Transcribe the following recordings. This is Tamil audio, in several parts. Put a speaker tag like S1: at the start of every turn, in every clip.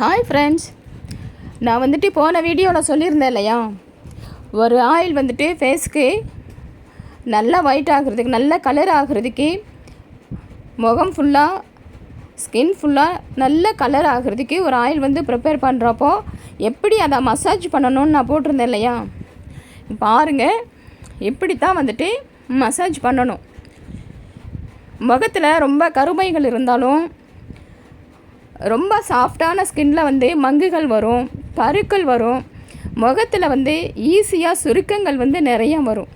S1: ஹாய் ஃப்ரெண்ட்ஸ் நான் வந்துட்டு போன வீடியோவில் சொல்லியிருந்தேன் இல்லையா? ஒரு ஆயில் வந்துட்டு ஃபேஸ்க்கு நல்லா ஒயிட் ஆகிறதுக்கு நல்ல கலர் ஆகிறதுக்கு முகம் ஃபுல்லாக ஸ்கின் ஃபுல்லாக நல்ல கலர் ஆகிறதுக்கு ஒரு ஆயில் வந்து ப்ரிப்பேர் பண்ணுறப்போ எப்படி அதை மசாஜ் பண்ணணும்னு நான் போட்டிருந்தேன் இல்லையா? பாருங்கள் இப்படி தான் வந்துட்டு மசாஜ் பண்ணணும். முகத்தில் ரொம்ப கருமைகள் இருந்தாலும் ரொம்ப சாஃப்டான ஸ்கின்ல வந்து மங்குகள் வரும் பருக்கள் வரும். முகத்தில் வந்து ஈஸியாக சுருக்கங்கள் வந்து நிறைய வரும்.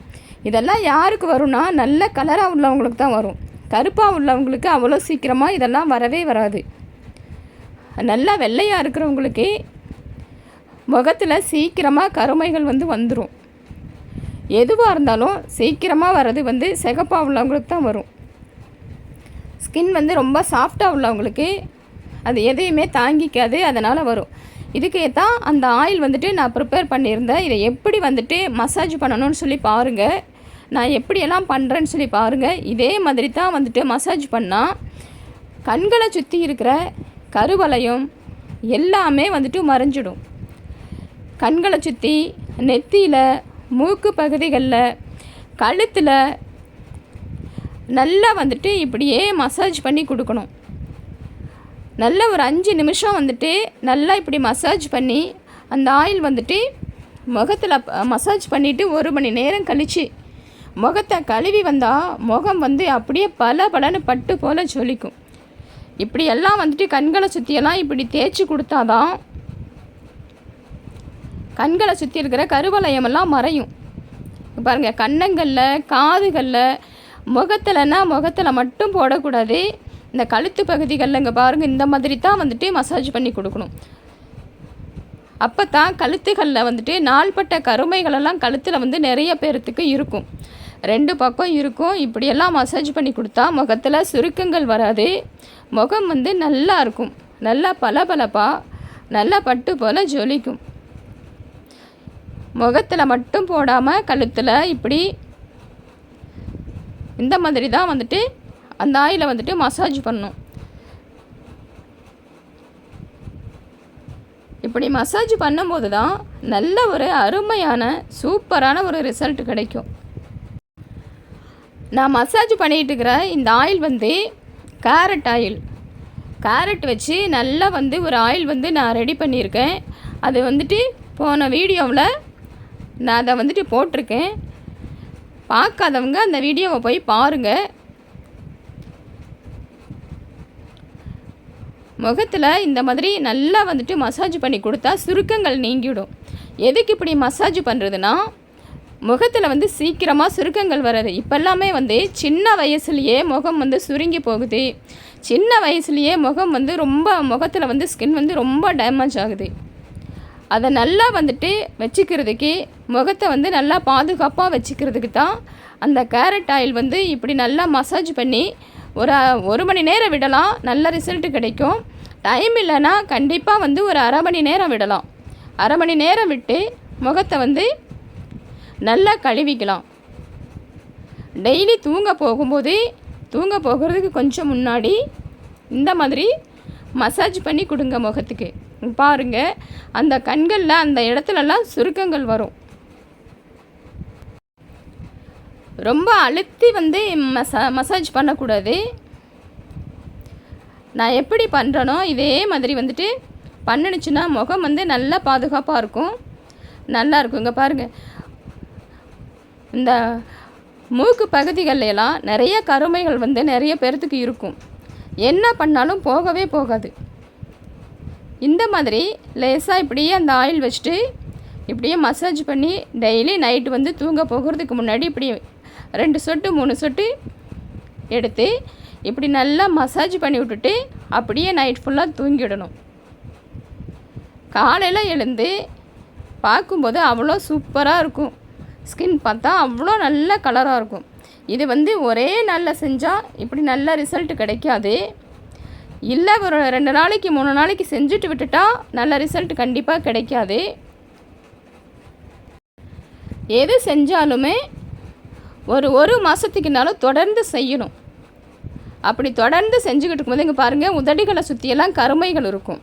S1: இதெல்லாம் யாருக்கு வரும்னா நல்ல கலராக உள்ளவங்களுக்கு தான் வரும். கருப்பாக உள்ளவங்களுக்கு அவ்வளோ சீக்கிரமாக இதெல்லாம் வரவே வராது. நல்லா வெள்ளையாக இருக்கிறவங்களுக்கு முகத்தில் சீக்கிரமாக கருமைகள் வந்து வந்துடும் எதுவாக இருந்தாலும் சீக்கிரமாக வர்றது வந்து சிகப்பாக உள்ளவங்களுக்கு தான் வரும். ஸ்கின் வந்து ரொம்ப சாஃப்டாக உள்ளவங்களுக்கு அது எதையுமே தாங்கிக்காது அதனால் வரும். இதுக்கே தான் அந்த ஆயில் வந்துட்டு நான் ப்ரிப்பேர் பண்ணியிருந்தேன். இதை எப்படி வந்துட்டு மசாஜ் பண்ணணும்னு சொல்லி பாருங்கள் நான் எப்படியெல்லாம் பண்ணுறேன்னு சொல்லி பாருங்கள் இதே மாதிரி தான் வந்துட்டு மசாஜ் பண்ணால் கண்களை சுற்றி இருக்கிற கருவலையும் எல்லாமே வந்துட்டு மறைஞ்சிடும். கண்களை சுற்றி நெத்தியில் மூக்கு பகுதிகளில் கழுத்தில் நல்லா வந்துட்டு இப்படியே மசாஜ் பண்ணி கொடுக்கணும். நல்ல ஒரு அஞ்சு நிமிஷம் வந்துட்டு நல்லா இப்படி மசாஜ் பண்ணி அந்த ஆயில் வந்துட்டு முகத்தில் மசாஜ் பண்ணிவிட்டு ஒரு மணி நேரம் கழித்து முகத்தை கழுவி வந்தால் முகம் வந்து அப்படியே பல பலன்னு பட்டு போல் ஜொலிக்கும். இப்படி எல்லாம் வந்துட்டு கண்களை சுற்றியெல்லாம் இப்படி தேய்ச்சி கொடுத்தாதான் கண்களை சுற்றி இருக்கிற கருவலயமெல்லாம் மறையும். பாருங்கள் கன்னங்களில் காதுகளில் முகத்தில்னா முகத்தில் மட்டும் போடக்கூடாது. இந்த கழுத்து பகுதிகளில் இங்கே பாருங்கள் இந்த மாதிரி தான் வந்துட்டு மசாஜ் பண்ணி கொடுக்கணும். அப்போ தான் கழுத்துகளில் வந்துட்டு நாள்பட்ட கருமைகளெல்லாம் கழுத்தில் வந்து நிறைய பேர்த்துக்கு இருக்கும். ரெண்டு பக்கம் இருக்கும் இப்படியெல்லாம் மசாஜ் பண்ணி கொடுத்தா முகத்தில் சுருக்கங்கள் வராது. முகம் வந்து நல்லா இருக்கும். நல்லா பளபளப்பாக நல்லா பட்டு போல் ஜொலிக்கும். முகத்தில் மட்டும் போடாமல் கழுத்தில் இப்படி இந்த மாதிரி தான் வந்துட்டு அந்த ஆயிலை வந்துட்டு மசாஜ் பண்ணணும். இப்படி மசாஜ் பண்ணும்போது தான் நல்ல ஒரு அருமையான சூப்பரான ஒரு ரிசல்ட் கிடைக்கும். நான் மசாஜ் பண்ணிகிட்டு இருக்கிற இந்த ஆயில் வந்து கேரட் ஆயில். கேரட் வச்சு நல்லா வந்து ஒரு ஆயில் வந்து நான் ரெடி பண்ணியிருக்கேன். அது வந்துட்டு போன வீடியோவில் நான் அதை வந்துட்டு போட்டிருக்கேன். பார்க்காதவங்க அந்த வீடியோவை போய் பாருங்கள் முகத்தில் இந்த மாதிரி நல்லா வந்துட்டு மசாஜ் பண்ணி கொடுத்தா சுருக்கங்கள் நீங்கிவிடும். எதுக்கு இப்படி மசாஜ் பண்ணுறதுனா முகத்தில் வந்து சீக்கிரமாக சுருக்கங்கள் வராது இப்போல்லாமே வந்து சின்ன வயசுலேயே முகம் வந்து சுருங்கி போகுது. சின்ன வயசுலேயே முகம் வந்து ரொம்ப முகத்தில் வந்து ஸ்கின் வந்து ரொம்ப டேமேஜ் ஆகுது. அதை நல்லா வந்துட்டு வச்சுக்கிறதுக்கு முகத்தை வந்து நல்லா பாதுகாப்பாக வச்சுக்கிறதுக்கு தான் அந்த கேரட் ஆயில் வந்து இப்படி நல்லா மசாஜ் பண்ணி ஒரு ஒரு மணி நேரம் விடலாம். நல்ல ரிசல்ட்டு கிடைக்கும். டைம் இல்லைன்னா கண்டிப்பாக வந்து ஒரு அரை மணி நேரம் விடலாம். அரை மணி நேரம் விட்டு முகத்தை வந்து நல்லா கழுவிக்கலாம். டெய்லி தூங்க போகும்போது தூங்க போகிறதுக்கு கொஞ்சம் முன்னாடி இந்த மாதிரி மசாஜ் பண்ணி கொடுங்க முகத்துக்கு. பாருங்கள் அந்த கண்களில் அந்த இடத்துலலாம் சுருக்கங்கள் வரும். ரொம்ப அழுத்தி வந்து மசா மசாஜ் பண்ணக்கூடாது. நான் எப்படி பண்ணுறனோ இதே மாதிரி வந்துட்டு பண்ணுனுச்சுன்னா முகம் வந்து நல்லா பாதுகாப்பாக இருக்கும். நல்லா இருக்கும். இங்கே பாருங்கள் இந்த மூக்கு பகுதிகளெல்லாம் நிறைய கருமைகள் வந்து நிறைய பேர்த்துக்கு இருக்கும். என்ன பண்ணாலும் போகவே போகாது. இந்த மாதிரி லேசாக இப்படியே அந்த ஆயில் வச்சுட்டு இப்படியே மசாஜ் பண்ணி டெய்லி நைட்டு வந்து தூங்க போகிறதுக்கு முன்னாடி இப்படி ரெண்டு சொட்டு மூணு சொட்டு எடுத்து இப்படி நல்லா மசாஜ் பண்ணி விட்டுட்டு அப்படியே நைட் ஃபுல்லாக தூங்கிடணும். காலையில் எழுந்து பார்க்கும்போது அவ்வளோ சூப்பராக இருக்கும். ஸ்கின் பார்த்தா அவ்வளோ நல்ல கலராக இருக்கும். இது வந்து ஒரே நாளில் செஞ்சால் இப்படி நல்ல ரிசல்ட் கிடைக்காது. இல்லை ஒரு ரெண்டு நாளைக்கு மூணு நாளைக்கு செஞ்சுட்டு விட்டுட்டா நல்ல ரிசல்ட் கண்டிப்பாக கிடைக்காது. எது செஞ்சாலுமே ஒரு ஒரு மாதத்துக்குனாலும் தொடர்ந்து செய்யணும். அப்படி தொடர்ந்து செஞ்சுக்கிட்டு இருக்கும்போது இங்கே பாருங்கள் உதடுகளை சுற்றியெல்லாம் கருமைகள் இருக்கும்.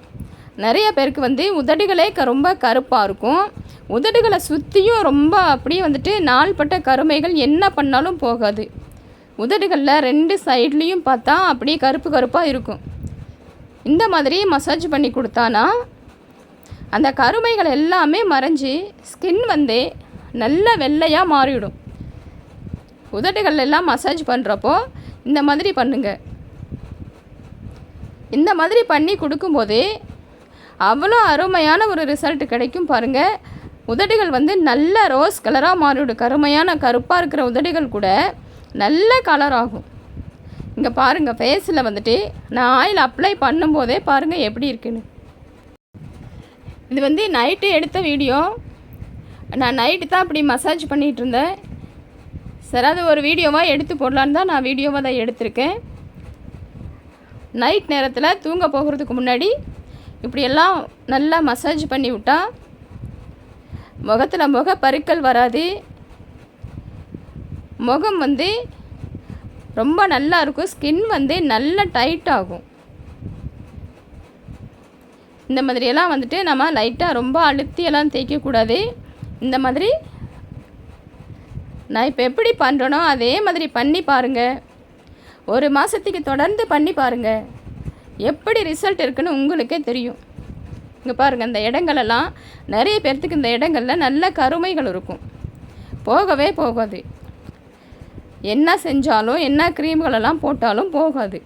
S1: நிறைய பேருக்கு வந்து உதடுகளே க ரொம்ப கருப்பாக இருக்கும். உதடுகளை சுற்றியும் ரொம்ப அப்படியே வந்துட்டு நாள்பட்ட கருமைகள் என்ன பண்ணாலும் போகாது. உதடுகளில் ரெண்டு சைட்லேயும் பார்த்தா அப்படியே கருப்பு கருப்பாக இருக்கும். இந்த மாதிரி மசாஜ் பண்ணி கொடுத்தானா அந்த கருமைகள் எல்லாமே மறைஞ்சி ஸ்கின் வந்து நல்ல வெள்ளையாக மாறிவிடும் உதடுகள் எல்லாம் மசாஜ் பண்ணுறப்போ இந்த மாதிரி பண்ணுங்க. இந்த மாதிரி பண்ணி கொடுக்கும்போதே அவ்வளோ அருமையான ஒரு ரிசல்ட் கிடைக்கும் பாருங்கள் உதடுகள் வந்து நல்ல ரோஸ் கலராக மாறிவிடும். கருமையான கருப்பாக இருக்கிற உதடுகள் கூட நல்ல கலர் ஆகும். இங்கே பாருங்கள் ஃபேஸில் வந்துட்டு நான் ஆயில் அப்ளை பண்ணும்போதே பாருங்கள் எப்படி இருக்குன்னு. இது வந்து நைட்டு எடுத்த வீடியோ நான் நைட்டு தான் அப்படி மசாஜ் பண்ணிகிட்டு இருந்தேன். சரி அது ஒரு வீடியோவாக எடுத்து போடலான்னு தான் நான் வீடியோவாக தான் எடுத்திருக்கேன். நைட் நேரத்தில் தூங்க போகிறதுக்கு முன்னாடி இப்படியெல்லாம் நல்லா மசாஜ் பண்ணி விட்டால் முகத்தில் முக பருக்கள் வராது. முகம் வந்து ரொம்ப நல்லா இருக்கும். ஸ்கின் வந்து நல்லா டைட் ஆகும். இந்த மாதிரியெல்லாம் வந்துட்டு நம்ம லைட்டாக ரொம்ப அழுத்தியெல்லாம் தேய்க்கக்கூடாது. இந்த மாதிரி நான் இப்போ எப்படி பண்ணுறனோ அதே மாதிரி பண்ணி பாருங்கள் ஒரு மாதத்துக்கு தொடர்ந்து பண்ணி பாருங்கள் எப்படி ரிசல்ட் இருக்குன்னு உங்களுக்கே தெரியும். இங்கே பாருங்கள் இந்த இடங்களெல்லாம் நிறைய பேர்த்துக்கு இந்த இடங்களில் நல்ல கருமைகள் இருக்கும். போகவே போகாது. என்ன செஞ்சாலும் என்ன க்ரீம்களெல்லாம் போட்டாலும் போகாது.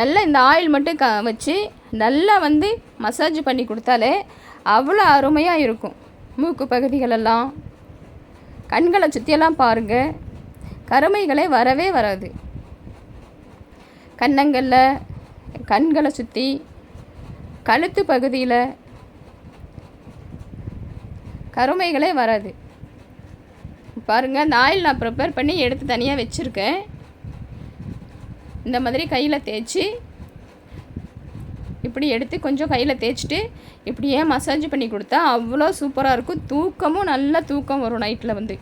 S1: நல்லா இந்த ஆயில் மட்டும் க வச்சு நல்லா வந்து மசாஜ் பண்ணி கொடுத்தாலே அவ்வளோ அருமையாக இருக்கும். மூக்கு பகுதிகளெல்லாம் கண்களை சுற்றியெல்லாம் பாருங்கள் கருமைகளே வரவே வராது. கன்னங்களில் கண்களை சுற்றி கழுத்து பகுதியில் கருமைகளே வராது. பாருங்கள் அந்த ஆயில் நான் ப்ரிப்பேர் பண்ணி எடுத்து தனியாக வச்சுருக்கேன். இந்த மாதிரி கையில் தேய்ச்சி இப்படி எடுத்து கொஞ்சம் கையில் தேய்ச்சிட்டு இப்படியே மசாஜ் பண்ணி கொடுத்தா அவ்வளோ சூப்பராக இருக்கும். தூக்கமும் நல்லா தூக்கம் வரும் நைட்டில் வந்து.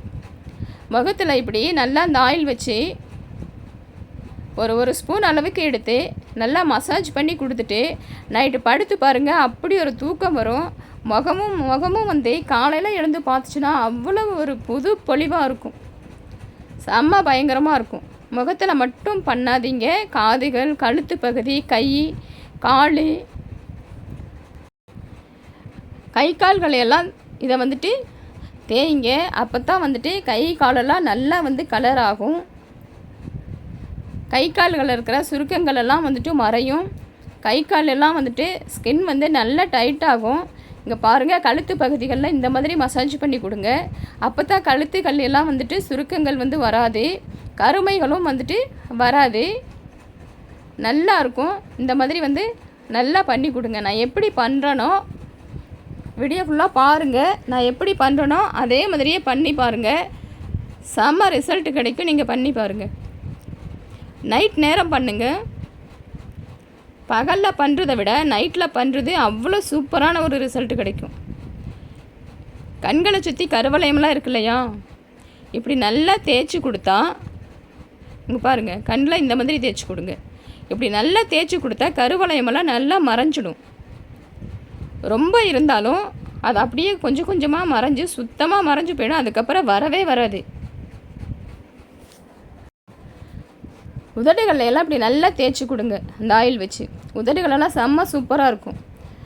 S1: முகத்தில் இப்படி நல்லா அந்த ஆயில் வச்சு ஒரு ஒரு ஸ்பூன் அளவுக்கு எடுத்து நல்லா மசாஜ் பண்ணி கொடுத்துட்டு நைட்டு படுத்து பாருங்கள் அப்படி ஒரு தூக்கம் வரும். முகமும் முகமும் வந்து காலையில் எழுந்து பார்த்துச்சுன்னா அவ்வளோ ஒரு புது பொலிவாக இருக்கும். செம்ம பயங்கரமாக இருக்கும். முகத்தில் மட்டும் பண்ணாதீங்க. காதுகள் கழுத்து பகுதி கை காலி. கை கால்களையெல்லாம் இதை வந்துட்டு தேய்ங்க. அப்போ தான் வந்துட்டு கை காலெல்லாம் நல்லா வந்து கலர் ஆகும். கை கால்களில் இருக்கிற சுருக்கங்கள் எல்லாம் வந்துட்டு மறையும். கை காலெல்லாம் வந்துட்டு ஸ்கின் வந்து நல்லா டைட் ஆகும். இங்கே பாருங்கள் கழுத்து பகுதிகளில் இந்த மாதிரி மசாஜ் பண்ணி கொடுங்க. அப்போ தான் கழுத்து எல்லாம் வந்துட்டு சுருக்கங்கள் வந்து வராது. கருமைகளும் வந்துட்டு வராது. நல்லாயிருக்கும். இந்த மாதிரி வந்து நல்லா பண்ணி கொடுங்க. நான் எப்படி பண்ணுறனோ வீடியோ ஃபுல்லாக பாருங்கள் நான் எப்படி பண்ணுறனோ அதே மாதிரியே பண்ணி பாருங்கள் செம்ம ரிசல்ட் கிடைக்கும். நீங்கள் பண்ணி பாருங்கள் நைட் நேரம் பண்ணுங்கள் பகலில் பண்ணுறதை விட நைட்டில் பண்ணுறது அவ்வளோ சூப்பரான ஒரு ரிசல்ட் கிடைக்கும். கண்களை சுற்றி கருவளையம்லாம் இருக்கு இல்லையா? இப்படி நல்லா தேய்ச்சி கொடுத்தா இங்கே பாருங்கள் கண்ணில் இந்த மாதிரி தேய்ச்சி கொடுங்க. இப்படி நல்லா தேய்ச்சி கொடுத்தா கருவளையமெல்லாம் நல்லா மறைஞ்சிடும். ரொம்ப இருந்தாலும் அது அப்படியே கொஞ்சம் கொஞ்சமாக மறைஞ்சு சுத்தமாக மறைஞ்சு போயிடும். அதுக்கப்புறம் வரவே வராது. உதடுகளில் எல்லாம் இப்படி நல்லா தேய்ச்சி கொடுங்க. அந்த ஆயில் வச்சு. உதடுகளெல்லாம் செம்ம சூப்பராக இருக்கும்.